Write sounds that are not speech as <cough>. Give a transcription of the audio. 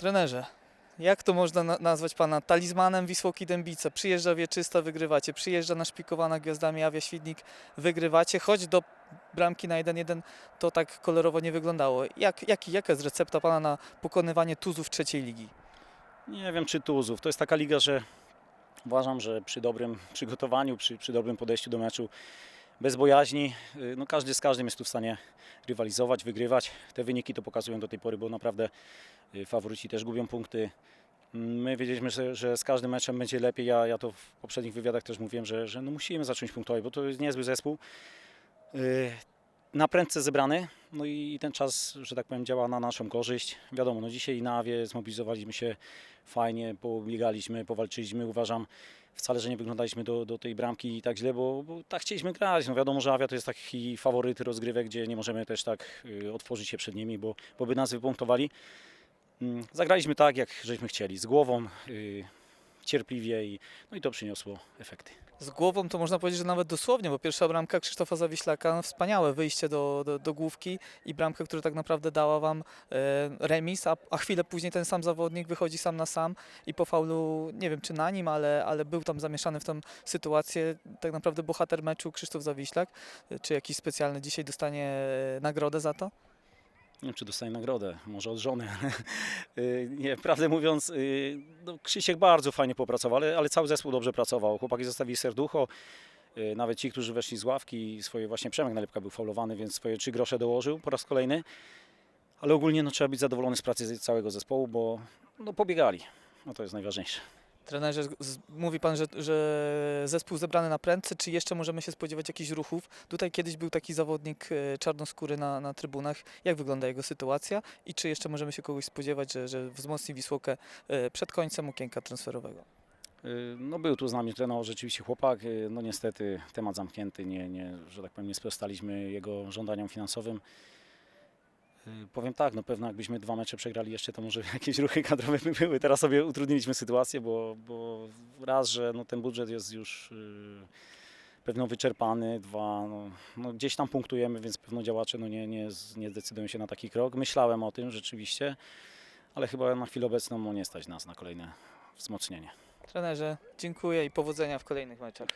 Trenerze, jak to można na- nazwać pana talizmanem Wisłoki Dębice? Przyjeżdża Wieczysta, wygrywacie. Przyjeżdża naszpikowana gwiazdami Awia Świdnik, wygrywacie. Choć do bramki na 1-1 to tak kolorowo nie wyglądało. Jak, jak, jaka jest recepta pana na pokonywanie tuzów trzeciej ligi? Nie wiem, czy Tuzów. To jest taka liga, że uważam, że przy dobrym przygotowaniu, przy, przy dobrym podejściu do meczu, bez bojaźni, y, no każdy z każdym jest tu w stanie rywalizować, wygrywać. Te wyniki to pokazują do tej pory, bo naprawdę y, faworyci też gubią punkty. My wiedzieliśmy, że, że z każdym meczem będzie lepiej. Ja, ja to w poprzednich wywiadach też mówiłem, że, że no musimy zacząć punktować, bo to jest niezły zespół. Y, Na prędce zebrany, no i ten czas, że tak powiem, działa na naszą korzyść. Wiadomo, no dzisiaj na Awie zmobilizowaliśmy się fajnie, pobiegaliśmy, powalczyliśmy. Uważam wcale, że nie wyglądaliśmy do, do tej bramki tak źle, bo, bo tak chcieliśmy grać. No wiadomo, że Awia to jest taki faworyt rozgrywek, gdzie nie możemy też tak y, otworzyć się przed nimi, bo, bo by nas wypunktowali. Mm, Zagraliśmy tak, jak żeśmy chcieli, z głową, y, cierpliwie i, no i to przyniosło efekty. Z głową to można powiedzieć, że nawet dosłownie, bo pierwsza bramka Krzysztofa Zawiślaka, no wspaniałe wyjście do, do, do główki i bramkę, która tak naprawdę dała wam e, remis, a, a chwilę później ten sam zawodnik wychodzi sam na sam i po faulu, nie wiem czy na nim, ale, ale był tam zamieszany w tą sytuację, tak naprawdę bohater meczu Krzysztof Zawiślak. E, Czy jakiś specjalny dzisiaj dostanie e, nagrodę za to? Nie wiem, czy dostaję nagrodę, może od żony. <laughs> y, nie, prawdę mówiąc, y, no, Krzysiek bardzo fajnie popracował, ale, ale cały zespół dobrze pracował. Chłopaki zostawili serducho. y, Nawet ci, którzy weszli z ławki, swoje właśnie Przemek Nalepka był faulowany, więc swoje trzy grosze dołożył po raz kolejny. Ale ogólnie no, trzeba być zadowolony z pracy całego zespołu, bo no, pobiegali. No, to jest najważniejsze. Trenerze, mówi Pan, że, że zespół zebrany na prędce, czy jeszcze możemy się spodziewać jakichś ruchów? Tutaj kiedyś był taki zawodnik e, czarnoskóry na, na trybunach. Jak wygląda jego sytuacja i czy jeszcze możemy się kogoś spodziewać, że, że wzmocni Wisłokę e, przed końcem okienka transferowego? Y, No był tu z nami trenował rzeczywiście chłopak, no niestety temat zamknięty, nie, nie, że tak powiem nie sprostaliśmy jego żądaniom finansowym. Y, Powiem tak, no pewno jakbyśmy dwa mecze przegrali jeszcze, to może <laughs> jakieś ruchy kadrowe by były. Teraz sobie utrudniliśmy sytuację, bo, bo raz, że no ten budżet jest już y, pewno wyczerpany, dwa, no, no gdzieś tam punktujemy, więc pewno działacze no nie, nie, nie zdecydują się na taki krok. Myślałem o tym rzeczywiście, ale chyba na chwilę obecną no, nie stać nas na kolejne wzmocnienie. Trenerze, dziękuję i powodzenia w kolejnych meczach.